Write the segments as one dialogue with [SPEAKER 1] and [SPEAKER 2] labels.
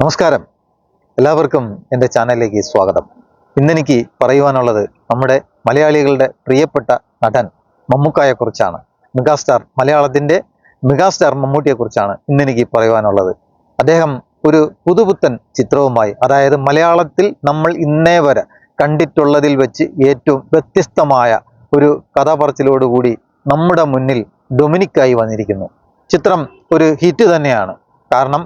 [SPEAKER 1] നമസ്കാരം. എല്ലാവർക്കും എന്റെ ചാനലിലേക്ക് സ്വാഗതം. ഇന്നെനിക്ക് പറയുവാനുള്ളത് നമ്മുടെ മലയാളികളുടെ പ്രിയപ്പെട്ട നടൻ മമ്മൂക്കായെക്കുറിച്ചാണ്. മെഗാസ്റ്റാർ മലയാളത്തിന്റെ മെഗാസ്റ്റാർ മമ്മൂട്ടിയെക്കുറിച്ചാണ് ഇന്നെനിക്ക് പറയുവാനുള്ളത്. അദ്ദേഹം ഒരു പുതുപുത്തൻ ചിത്രവുമായി അതായത് മലയാളത്തിൽ നമ്മൾ ഇന്നേ വരെ കണ്ടിട്ടുള്ളതിൽ വെച്ച് ഏറ്റവും വ്യത്യസ്തമായ ഒരു കഥാപറച്ചിലോടുകൂടി നമ്മുടെ മുന്നിൽ ഡൊമിനിക്കായി വന്നിരിക്കുന്നു. ചിത്രം ഒരു ഹിറ്റ് തന്നെയാണ്. കാരണം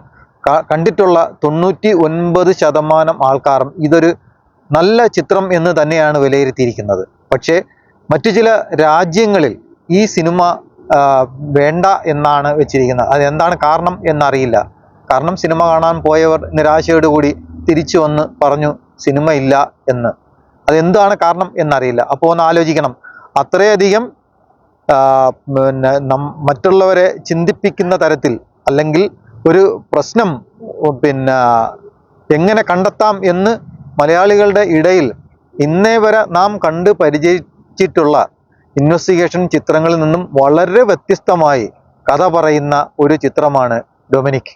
[SPEAKER 1] കണ്ടിട്ടുള്ള തൊണ്ണൂറ്റി ഒൻപത് ശതമാനം ആൾക്കാരും ഇതൊരു നല്ല ചിത്രം എന്ന് തന്നെയാണ് വിലയിരുത്തിയിരിക്കുന്നത്. പക്ഷേ മറ്റു ചില രാജ്യങ്ങളിൽ ഈ സിനിമ വേണ്ട എന്നാണ് വെച്ചിരിക്കുന്നത്. അതെന്താണ് കാരണം എന്നറിയില്ല. കാരണം സിനിമ കാണാൻ പോയവർ നിരാശയോടുകൂടി തിരിച്ചു വന്ന് പറഞ്ഞു സിനിമ ഇല്ല എന്ന്. അതെന്താണ് കാരണം എന്നറിയില്ല. അപ്പോൾ ഒന്ന് ആലോചിക്കണം. അത്രയധികം പിന്നെ മറ്റുള്ളവരെ ചിന്തിപ്പിക്കുന്ന തരത്തിൽ അല്ലെങ്കിൽ ഒരു പ്രശ്നം പിന്നെ എങ്ങനെ കണ്ടെത്താം എന്ന് മലയാളികളുടെ ഇടയിൽ ഇന്നേ വരെ നാം കണ്ട് പരിചയിച്ചിട്ടുള്ള ഇൻവെസ്റ്റിഗേഷൻ ചിത്രങ്ങളിൽ നിന്നും വളരെ വ്യത്യസ്തമായി കഥ പറയുന്ന ഒരു ചിത്രമാണ് ഡൊമിനിക്.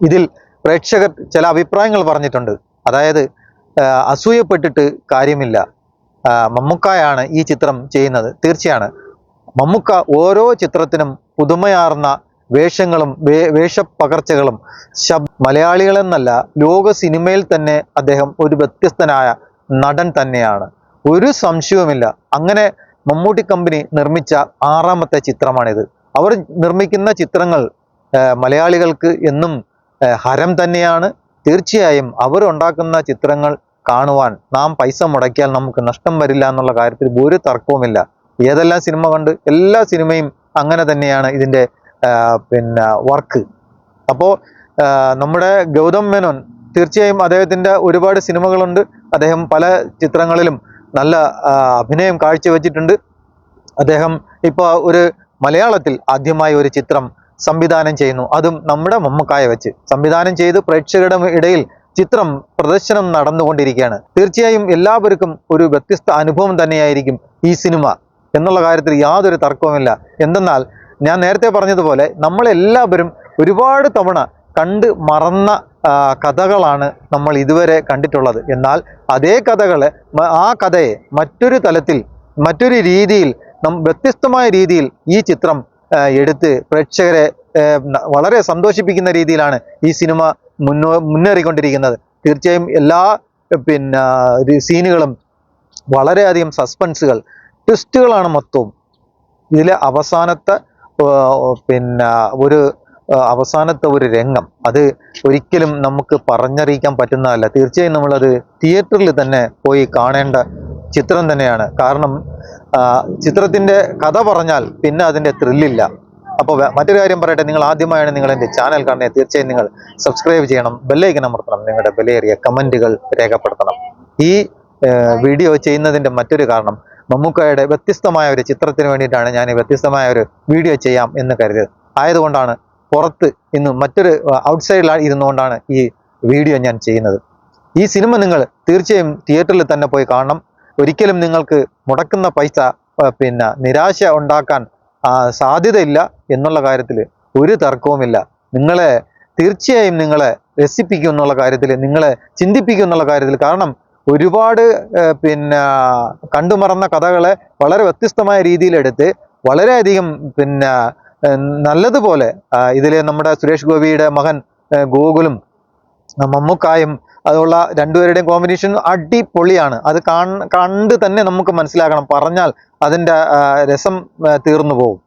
[SPEAKER 1] ഇതിൽ പ്രേക്ഷകർ ചില അഭിപ്രായങ്ങൾ പറഞ്ഞിട്ടുണ്ട്. അതായത് അസൂയപ്പെട്ടിട്ട് കാര്യമില്ല. മമ്മുക്കായാണ് ഈ ചിത്രം ചെയ്യുന്നത്. തീർച്ചയാണ്. മമ്മുക്ക ഓരോ ചിത്രത്തിനും പുതുമയാർന്ന വേഷങ്ങളും വേഷപ്പകർച്ചകളും ശബ് മലയാളികളെന്നല്ല ലോക സിനിമയിൽ തന്നെ അദ്ദേഹം ഒരു വ്യത്യസ്തനായ നടൻ തന്നെയാണ്. ഒരു സംശയവുമില്ല. അങ്ങനെ മമ്മൂട്ടി കമ്പനി നിർമ്മിച്ച ആറാമത്തെ ചിത്രമാണിത്. അവർ നിർമ്മിക്കുന്ന ചിത്രങ്ങൾ മലയാളികൾക്ക് എന്നും ഹരം തന്നെയാണ്. തീർച്ചയായും അവർ ഉണ്ടാക്കുന്ന ചിത്രങ്ങൾ കാണുവാൻ നാം പൈസ മുടക്കിയാൽ നമുക്ക് നഷ്ടം വരില്ല എന്നുള്ള കാര്യത്തിൽ ഒരു തർക്കവുമില്ല. ഏതെല്ലാം സിനിമ കണ്ട് എല്ലാ സിനിമയും അങ്ങനെ തന്നെയാണ് ഇതിന്റെ പിന്നെ വർക്ക്. അപ്പോൾ നമ്മുടെ ഗൗതം മേനോൻ തീർച്ചയായും അദ്ദേഹത്തിന്റെ ഒരുപാട് സിനിമകളുണ്ട്. അദ്ദേഹം പല ചിത്രങ്ങളിലും നല്ല അഭിനയം കാഴ്ചവെച്ചിട്ടുണ്ട്. അദ്ദേഹം ഇപ്പോൾ ഒരു മലയാളത്തിൽ ആദ്യമായി ഒരു ചിത്രം സംവിധാനം ചെയ്യുന്നു. അതും നമ്മുടെ മമ്മക്കായ വെച്ച്. സംവിധാനം ചെയ്ത് പ്രേക്ഷകരുടെ ഇടയിൽ ചിത്രം പ്രദർശനം നടന്നുകൊണ്ടിരിക്കുകയാണ്. തീർച്ചയായും എല്ലാവർക്കും ഒരു വ്യത്യസ്ത അനുഭവം തന്നെയായിരിക്കും ഈ സിനിമ. എന്നുള്ള കാര്യത്തിൽ യാതൊരു തർക്കവുമില്ല. എന്തെന്നാൽ ഞാൻ നേരത്തെ പറഞ്ഞതുപോലെ നമ്മളെല്ലാവരും ഒരുപാട് തവണ കണ്ട് മറന്ന കഥകളാണ് നമ്മൾ ഇതുവരെ കണ്ടിട്ടുള്ളത്. എന്നാൽ അതേ കഥകളെ ആ കഥയെ മറ്റൊരു തലത്തിൽ മറ്റൊരു രീതിയിൽ വ്യത്യസ്തമായ രീതിയിൽ ഈ ചിത്രം എടുത്ത് പ്രേക്ഷകരെ വളരെ സന്തോഷിപ്പിക്കുന്ന രീതിയിലാണ് ഈ സിനിമ മുന്നോ മുന്നേറിക്കൊണ്ടിരിക്കുന്നത്. തീർച്ചയായും എല്ലാ പിന്നെ സീനുകളും വളരെയധികം സസ്പെൻസുകൾ ട്വിസ്റ്റുകളാണ് മൊത്തവും. ഇതിലെ അവസാനത്തെ പിന്നെ ഒരു അവസാനത്തെ ഒരു രംഗം. അത് ഒരിക്കലും നമുക്ക് പറഞ്ഞറിയിക്കാൻ പറ്റുന്നതല്ല. തീർച്ചയായും നമ്മളത് തിയേറ്ററിൽ തന്നെ പോയി കാണേണ്ട ചിത്രം തന്നെയാണ്. കാരണം ചിത്രത്തിന്റെ കഥ പറഞ്ഞാൽ പിന്നെ അതിന്റെ ത്രില്ലില്ല അപ്പോൾ മറ്റൊരു കാര്യം പറയട്ടെ. നിങ്ങൾ ആദ്യമായാണ് നിങ്ങൾ എന്റെ ചാനൽ കാണുന്നത്. തീർച്ചയായും നിങ്ങൾ സബ്സ്ക്രൈബ് ചെയ്യണം. ബെല്ലൈക്കൻ അമർത്തണം. നിങ്ങളുടെ വിലയേറിയ കമന്റുകൾ രേഖപ്പെടുത്തണം. ഈ വീഡിയോ ചെയ്യുന്നതിന്റെ മറ്റൊരു കാരണം മമ്മൂക്കയുടെ വ്യത്യസ്തമായ ഒരു ചിത്രത്തിന് വേണ്ടിയിട്ടാണ് ഞാൻ വ്യത്യസ്തമായ ഒരു വീഡിയോ ചെയ്യാം എന്ന് കരുതിയത്. ആയതുകൊണ്ടാണ് പുറത്ത് ഇന്ന് മറ്റൊരു ഔട്ട്സൈഡിൽ ഇരുന്നുകൊണ്ടാണ് ഈ വീഡിയോ ഞാൻ ചെയ്യുന്നത്. ഈ സിനിമ നിങ്ങൾ തീർച്ചയായും തിയേറ്ററിൽ തന്നെ പോയി കാണണം. ഒരിക്കലും നിങ്ങൾക്ക് മുടക്കുന്ന പൈസ പിന്നെ നിരാശ ഉണ്ടാക്കാൻ സാധ്യതയില്ല എന്നുള്ള കാര്യത്തിൽ ഒരു തർക്കവുമില്ല. നിങ്ങളെ തീർച്ചയായും നിങ്ങളെ രസിപ്പിക്കും എന്നുള്ള കാര്യത്തിൽ നിങ്ങളെ ചിന്തിപ്പിക്കും എന്നുള്ള കാര്യത്തിൽ. കാരണം ഒരുപാട് പിന്നെ കണ്ടുമറന്ന കഥകളെ വളരെ വ്യത്യസ്തമായ രീതിയിലെടുത്ത് വളരെയധികം പിന്നെ നല്ലതുപോലെ ഇതിൽ നമ്മുടെ സുരേഷ് ഗോപിയുടെ മകൻ ഗോകുലും മമ്മൂക്കായും അതുള്ള രണ്ടുപേരുടെയും കോമ്പിനേഷൻ അടിപൊളിയാണ്. അത് കാണ് കണ്ട് തന്നെ നമുക്ക് മനസ്സിലാക്കണം പറഞ്ഞാൽ അതിന്റെ രസം തീർന്നു പോകും.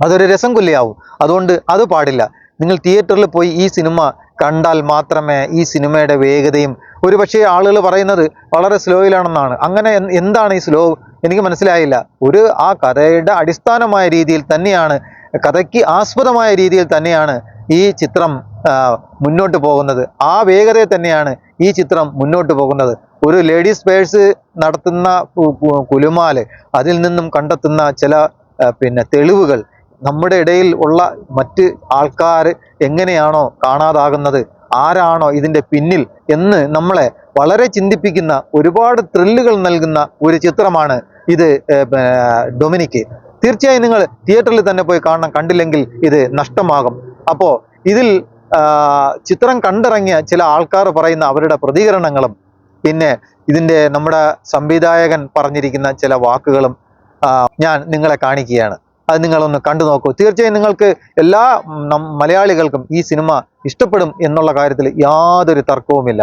[SPEAKER 1] അതൊരു രസം കൊല്ലിയാവും. അതുകൊണ്ട് അത് പാടില്ല. നിങ്ങൾ തിയേറ്ററിൽ പോയി ഈ സിനിമ കണ്ടാൽ മാത്രമേ ഈ സിനിമയുടെ വേഗതയും ഒരു പക്ഷേ ആളുകൾ പറയുന്നത് വളരെ സ്ലോയിലാണെന്നാണ്. അങ്ങനെ എന്താണ് ഈ സ്ലോ? എനിക്ക് മനസ്സിലായില്ല. ഒരു ആ കഥയുടെ അടിസ്ഥാനമായ രീതിയിൽ തന്നെയാണ് കഥയ്ക്ക് ആസ്പദമായ രീതിയിൽ തന്നെയാണ് ഈ ചിത്രം മുന്നോട്ട് പോകുന്നത്. ആ വേഗതയിൽ തന്നെയാണ് ഈ ചിത്രം മുന്നോട്ട് പോകുന്നത്. ഒരു ലേഡീസ് പേഴ്സ് നടത്തുന്ന കുലുമാൽ അതിൽ നിന്നും കണ്ടെത്തുന്ന ചില പിന്നെ തെളിവുകൾ നമ്മുടെ ഇടയിൽ ഉള്ള മറ്റ് ആൾക്കാർ എങ്ങനെയാണോ കാണാതാകുന്നത്? ആരാണോ ഇതിന്റെ പിന്നിൽ? എന്ന് നമ്മളെ വളരെ ചിന്തിപ്പിക്കുന്ന ഒരുപാട് ത്രില്ലുകൾ നൽകുന്ന ഒരു ചിത്രമാണ് ഇത് ഡൊമിനിക്ക്. തീർച്ചയായും നിങ്ങൾ തിയേറ്ററിൽ തന്നെ പോയി കാണണം കണ്ടില്ലെങ്കിൽ ഇത് നഷ്ടമാകും. അപ്പോൾ ഇതിൽ ചിത്രം കണ്ടിറങ്ങിയ ചില ആൾക്കാർ പറയുന്ന അവരുടെ പ്രതികരണങ്ങളും പിന്നെ ഇതിന്റെ നമ്മുടെ സംവിധായകൻ പറഞ്ഞിരിക്കുന്ന ചില വാക്കുകളും ഞാൻ നിങ്ങളെ കാണിക്കുകയാണ്. അത് നിങ്ങളൊന്ന് കണ്ടു നോക്കൂ. തീർച്ചയായും നിങ്ങൾക്ക് എല്ലാ മലയാളികൾക്കും ഈ സിനിമ ഇഷ്ടപ്പെടും എന്നുള്ള കാര്യത്തിൽ യാതൊരു തർക്കവുമില്ല.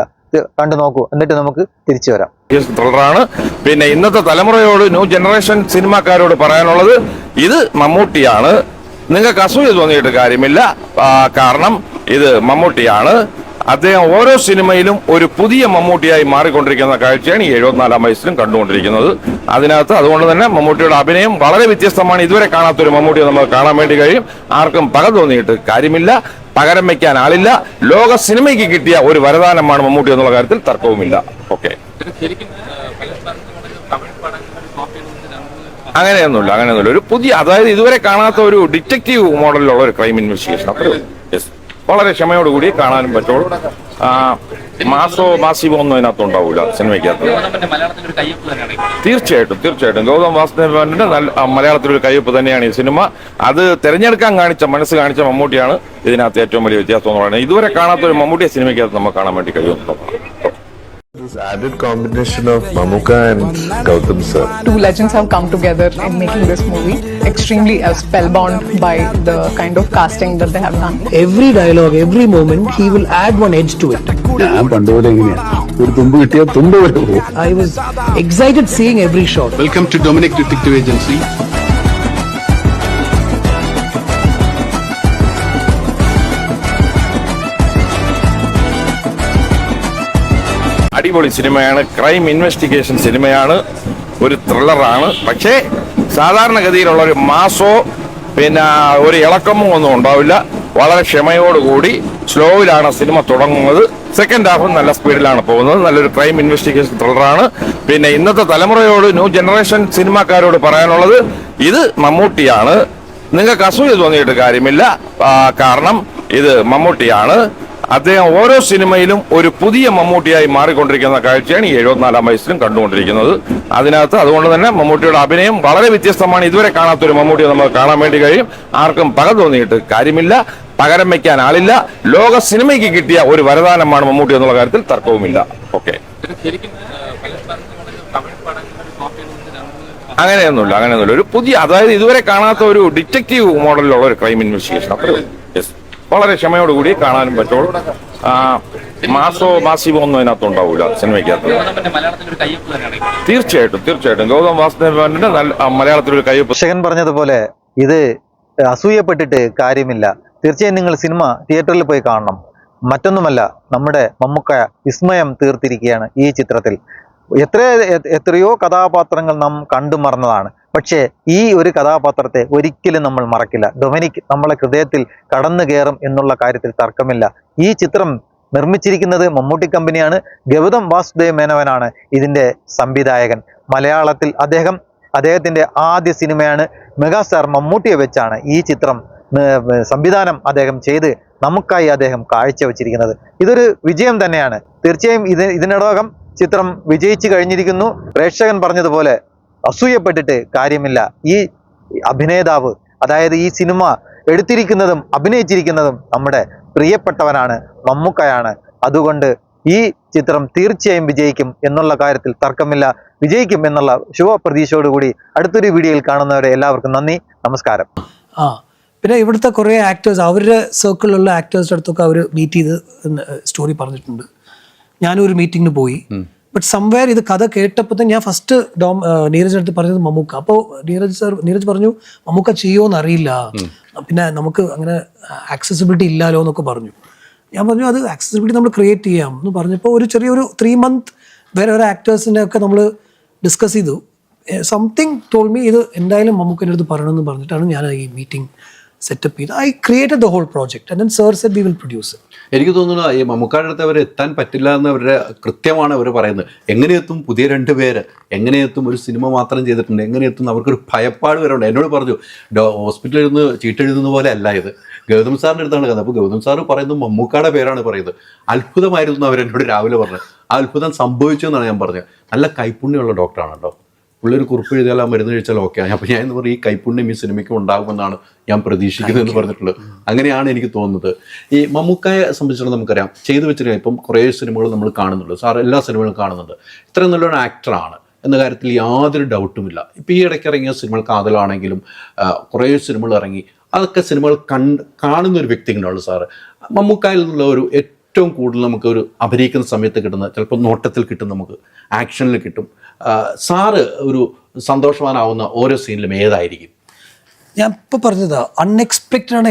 [SPEAKER 1] കണ്ടു നോക്കൂ. എന്നിട്ട് നമുക്ക് തിരിച്ചു വരാം.
[SPEAKER 2] ത്രില്ലറാണ് പിന്നെ ഇന്നത്തെ തലമുറയോട് ന്യൂ ജനറേഷൻ സിനിമാക്കാരോട് പറയാനുള്ളത് ഇത് മമ്മൂട്ടിയാണ്. നിങ്ങൾക്ക് അസൂയ തോന്നിയിട്ട് കാര്യമില്ല. കാരണം ഇത് മമ്മൂട്ടിയാണ്. അദ്ദേഹം ഓരോ സിനിമയിലും ഒരു പുതിയ മമ്മൂട്ടിയായി മാറിക്കൊണ്ടിരിക്കുന്ന കാഴ്ചയാണ് ഈ എഴുപത്തിനാലാം വയസ്സിലും കണ്ടുകൊണ്ടിരിക്കുന്നത്. അതിനകത്ത് അതുകൊണ്ട് തന്നെ മമ്മൂട്ടിയുടെ അഭിനയം വളരെ വ്യത്യസ്തമാണ്. ഇതുവരെ കാണാത്തൊരു മമ്മൂട്ടിയെ നമുക്ക് കാണാൻ വേണ്ടി കഴിയും. ആർക്കും പക തോന്നിയിട്ട് കാര്യമില്ല. പകരം വയ്ക്കാൻ ആളില്ല. ലോക സിനിമയ്ക്ക് കിട്ടിയ ഒരു വരദാനമാണ് മമ്മൂട്ടി എന്നുള്ള കാര്യത്തിൽ തർക്കവുമില്ല. ഓക്കെ. അങ്ങനെയൊന്നുമില്ല അങ്ങനെയൊന്നുമില്ല. ഒരു പുതിയ അതായത് ഇതുവരെ കാണാത്ത ഒരു ഡിറ്റക്റ്റീവ് മോഡലിലുള്ള ഒരു ക്രൈം ഇൻവെസ്റ്റിഗേഷൻ. അത്രയും വളരെ ക്ഷമയോടുകൂടി കാണാനും പറ്റുള്ളൂ. മാസോ മാസിവോ ഒന്നും അതിനകത്ത് ഉണ്ടാവില്ല സിനിമയ്ക്കകത്ത്. തീർച്ചയായിട്ടും തീർച്ചയായിട്ടും. ഗൗതം വാസുദേവന്റെ നല്ല മലയാളത്തിലൊരു കയ്യൊപ്പ് തന്നെയാണ് ഈ സിനിമ. അത് തിരഞ്ഞെടുക്കാൻ കാണിച്ച മനസ്സ് കാണിച്ച മമ്മൂട്ടിയാണ് ഇതിനകത്ത് ഏറ്റവും വലിയ വ്യത്യാസം എന്ന് പറയുന്നത്. ഇതുവരെ കാണാത്ത ഒരു മമ്മൂട്ടിയെ സിനിമയ്ക്കകത്ത് നമുക്ക് കാണാൻ വേണ്ടി കഴിയുന്നു
[SPEAKER 3] This added combination of Mamuka and Gautam sir.
[SPEAKER 4] two legends have come together in making this movie. Extremely uh, spellbound by the kind of casting that they have done.
[SPEAKER 5] every dialogue, every moment, he will add one edge to it.
[SPEAKER 6] ഞാൻ പണ്ടുപോലെ എങ്ങനെയാ ഒരു തുമ്പ് കിട്ടിയാൽ തുമ്പ് വരെ പോകും
[SPEAKER 5] I was excited seeing every shot.
[SPEAKER 6] Welcome to Dominic detective agency
[SPEAKER 2] അടിപൊളി സിനിമയാണ്. ക്രൈം ഇൻവെസ്റ്റിഗേഷൻ സിനിമയാണ്. ഒരു ത്രില്ലറാണ് പക്ഷേ സാധാരണഗതിയിലുള്ള ഒരു മാസോ പിന്നെ ഒരു ഇളക്കമോ ഒന്നും ഉണ്ടാവില്ല. വളരെ ക്ഷമയോടുകൂടി സ്ലോയിലാണ് സിനിമ തുടങ്ങുന്നത്. സെക്കൻഡ് ഹാഫും നല്ല സ്പീഡിലാണ് പോകുന്നത്. നല്ലൊരു ക്രൈം ഇൻവെസ്റ്റിഗേഷൻ ത്രില്ലറാണ് പിന്നെ ഇന്നത്തെ തലമുറയോട് ന്യൂ ജനറേഷൻ സിനിമാക്കാരോട് പറയാനുള്ളത് ഇത് മമ്മൂട്ടിയാണ്. നിങ്ങൾക്ക് അസൂയ തോന്നിയിട്ട് കാര്യമില്ല. കാരണം ഇത് മമ്മൂട്ടിയാണ്. അദ്ദേഹം ഓരോ സിനിമയിലും ഒരു പുതിയ മമ്മൂട്ടിയായി മാറിക്കൊണ്ടിരിക്കുന്ന കാഴ്ചയാണ് ഈ എഴുപത്തിനാലാം വയസ്സിലും കണ്ടുകൊണ്ടിരിക്കുന്നത്. അതിനകത്ത് അതുകൊണ്ട് തന്നെ മമ്മൂട്ടിയുടെ അഭിനയം വളരെ വ്യത്യസ്തമാണ്. ഇതുവരെ കാണാത്തൊരു മമ്മൂട്ടിയെ നമുക്ക് കാണാൻ വേണ്ടി കഴിയും. ആർക്കും പക തോന്നിയിട്ട് കാര്യമില്ല. പകരം വയ്ക്കാൻ ആളില്ല. ലോക സിനിമയ്ക്ക് കിട്ടിയ ഒരു വരദാനമാണ് മമ്മൂട്ടി എന്നുള്ള കാര്യത്തിൽ തർക്കവുമില്ല. ഓക്കെ. അങ്ങനെയൊന്നുമില്ല അങ്ങനെയൊന്നുമില്ല. ഒരു പുതിയ അതായത് ഇതുവരെ കാണാത്ത ഒരു ഡിറ്റക്റ്റീവ് മോഡലിലുള്ള ഒരു ക്രൈം ഇൻവെസ്റ്റിഗേഷൻ. അത്രയുള്ളൂ വളരെ ക്ഷമയോടുകൂടി കാണാനും പറ്റുള്ളൂ. മാസോ മാസിവോ ഒന്നും അതിനകത്ത് ഉണ്ടാവില്ല സിനിമയ്ക്കകത്ത്. തീർച്ചയായിട്ടും തീർച്ചയായിട്ടും. ഗൗതം വാസുദേവന്റെ നല്ല മലയാളത്തിലൊരു കയ്യൊപ്പ്.
[SPEAKER 1] ശകൻ പറഞ്ഞതുപോലെ ഇത് അസൂയപ്പെട്ടിട്ട് കാര്യമില്ല. തീർച്ചയായും നിങ്ങൾ സിനിമ തിയേറ്ററിൽ പോയി കാണണം. മറ്റൊന്നുമല്ല നമ്മുടെ മമ്മൂക്ക വിസ്മയം തീർത്തിരിക്കുകയാണ് ഈ ചിത്രത്തിൽ. എത്ര എത്രയോ കഥാപാത്രങ്ങൾ നാം കണ്ടു മറന്നതാണ്. പക്ഷേ ഈ ഒരു കഥാപാത്രത്തെ ഒരിക്കലും നമ്മൾ മറക്കില്ല. ഡൊമിനിക് നമ്മളെ ഹൃദയത്തിൽ കടന്നു കയറും എന്നുള്ള കാര്യത്തിൽ തർക്കമില്ല. ഈ ചിത്രം നിർമ്മിച്ചിരിക്കുന്നത് മമ്മൂട്ടി കമ്പനിയാണ്. ഗൗതം വാസുദേവ് മേനവനാണ് ഇതിന്റെ സംവിധായകൻ. മലയാളത്തിൽ അദ്ദേഹം അദ്ദേഹത്തിന്റെ ആദ്യ സിനിമയാണ് മെഗാസ്റ്റാർ മമ്മൂട്ടിയെ വെച്ചാണ് ഈ ചിത്രം സംവിധാനം അദ്ദേഹം ചെയ്ത് നമുക്കായി അദ്ദേഹം കാഴ്ചവെച്ചിരിക്കുന്നത്. ഇതൊരു വിജയം തന്നെയാണ്. തീർച്ചയായും ഇത് ഇതിനോടകം ചിത്രം വിജയിച്ചു കഴിഞ്ഞിരിക്കുന്നു. പ്രേക്ഷകൻ പറഞ്ഞതുപോലെ അസൂയപ്പെട്ടിട്ട് കാര്യമില്ല. ഈ അഭിനേതാവ് അതായത് ഈ സിനിമ എടുത്തിരിക്കുന്നതും അഭിനയിച്ചിരിക്കുന്നതും നമ്മുടെ പ്രിയപ്പെട്ടവനാണ് മമ്മൂക്കയാണ്. അതുകൊണ്ട് ഈ ചിത്രം തീർച്ചയായും വിജയിക്കും എന്നുള്ള കാര്യത്തിൽ തർക്കമില്ല. വിജയിക്കും എന്നുള്ള ശുഭപ്രതീക്ഷയോടുകൂടി അടുത്തൊരു വീഡിയോയിൽ കാണുന്നവരെ എല്ലാവർക്കും നന്ദി നമസ്കാരം.
[SPEAKER 5] ആ പിന്നെ ഇവിടുത്തെ കുറേ ആക്ടേഴ്സ് അവരുടെ സർക്കിളിലുള്ള ആക്ടേഴ്സിന്റെ അടുത്തൊക്കെ അവർ മീറ്റ് ചെയ്ത് സ്റ്റോറി പറഞ്ഞിട്ടുണ്ട്. ഞാനും ഒരു മീറ്റിങ്ങിന് പോയി. ബട്ട് സംവെയർ ഇത് കഥ കേട്ടപ്പോൾ തന്നെ ഞാൻ ഫസ്റ്റ് ഡോം നീരജ് അടുത്ത് പറഞ്ഞത് മമ്മൂക്ക. അപ്പോൾ നീരജ് സർ നീരജ് പറഞ്ഞു മമ്മൂക്ക ചെയ്യുമോന്ന് അറിയില്ല പിന്നെ നമുക്ക് അങ്ങനെ ആക്സസിബിലിറ്റി ഇല്ലല്ലോ എന്നൊക്കെ പറഞ്ഞു. ഞാൻ പറഞ്ഞു അത് ആക്സസിബിലിറ്റി നമ്മൾ ക്രിയേറ്റ് ചെയ്യാം എന്ന് പറഞ്ഞപ്പോൾ ഒരു ചെറിയൊരു ത്രീ മന്ത് വേറെ ഓരോ ആക്ടേഴ്സിനെ ഒക്കെ നമ്മൾ ഡിസ്കസ് ചെയ്തു. സംതിങ് തോൾമി ഇത് എന്തായാലും മമ്മൂക്കന്റെ അടുത്ത് പറയണമെന്ന് പറഞ്ഞിട്ടാണ് ഞാൻ ഈ മീറ്റിംഗ് സെറ്റപ്പ് ചെയ്ത്. I created the whole project and sir set we will produce
[SPEAKER 7] എനിക്ക് തോന്നുന്നു ഈ മമ്മൂക്കാരുടെ അടുത്ത് അവർ എത്താൻ പറ്റില്ല എന്ന് അവരുടെ കൃത്യമാണ് അവർ പറയുന്നത്. എങ്ങനെ എത്തും പുതിയ രണ്ട് പേര് എങ്ങനെ എത്തും ഒരു സിനിമ മാത്രം ചെയ്തിട്ടുണ്ട് എങ്ങനെ എത്തും അവർക്കൊരു ഭയപ്പാട് വരെ ഉണ്ട്. എന്നോട് പറഞ്ഞു ഹോസ്പിറ്റലിൽ നിന്ന് ചീട്ടെഴുതുന്ന പോലെ അല്ല ഇത്. ഗൗതം സാറിന്റെ അടുത്താണ് കഥ. അപ്പോൾ ഗൗതം സാറ് പറയുന്നത് മമ്മൂക്കാടെ പേരാണ് പറയുന്നത്. അത്ഭുതമായിരുന്നു അവരെന്നോട് രാവിലെ പറഞ്ഞത്. ആ അത്ഭുതം സംഭവിച്ചു എന്നാണ് ഞാൻ പറഞ്ഞത്. നല്ല കൈപ്പുണ്യമുള്ള ഡോക്ടറാണ് കേട്ടോ പുള്ളി ഒരു കുറിപ്പ് എഴുതിയാൽ ആ മരുന്ന് കഴിച്ചാൽ ഓക്കെ അപ്പോൾ ഞാൻ എന്ന് പറയും ഈ കൈപ്പുണ്യം ഈ സിനിമയ്ക്ക് ഉണ്ടാകുമെന്നാണ് ഞാൻ പ്രതീക്ഷിക്കുന്നത് എന്ന് പറഞ്ഞിട്ടുള്ളത്. അങ്ങനെയാണ് എനിക്ക് തോന്നുന്നത്. ഈ മമ്മൂക്കായെ സംബന്ധിച്ചിടത്തോളം നമുക്കറിയാം. ചെയ്തു വെച്ചിരിക്കുക ഇപ്പം കുറേ സിനിമകൾ നമ്മൾ കാണുന്നുണ്ട്. സാർ എല്ലാ സിനിമകളും കാണുന്നുണ്ട്. ഇത്ര നല്ലൊരു ആക്ടറാണ് എന്ന കാര്യത്തിൽ യാതൊരു ഡൗട്ടുമില്ല ഇപ്പം ഈ ഇടയ്ക്ക് ഇറങ്ങിയ സിനിമകൾ കാതലാണെങ്കിലും കുറേ സിനിമകൾ ഇറങ്ങി അതൊക്കെ സിനിമകൾ കണ്ട് കാണുന്ന ഒരു വ്യക്തി ഉണ്ടാവുള്ളൂ സാറ്. മമ്മൂക്കായിൽ നിന്നുള്ള ഒരു ഏറ്റവും കൂടുതൽ നമുക്ക് ഒരു അഭിനയിക്കുന്ന സമയത്ത് കിട്ടുന്ന ചിലപ്പോൾ നോട്ടത്തിൽ കിട്ടും നമുക്ക് ആക്ഷനിൽ കിട്ടും. സാറ് ഒരു സന്തോഷവാനാവുന്ന ഓരോ സീനിലും ഏതായിരിക്കും?
[SPEAKER 5] ഞാൻ ഇപ്പോൾ പറഞ്ഞതാ അൺഎക്സ്പെക്റ്റഡ് ആണ്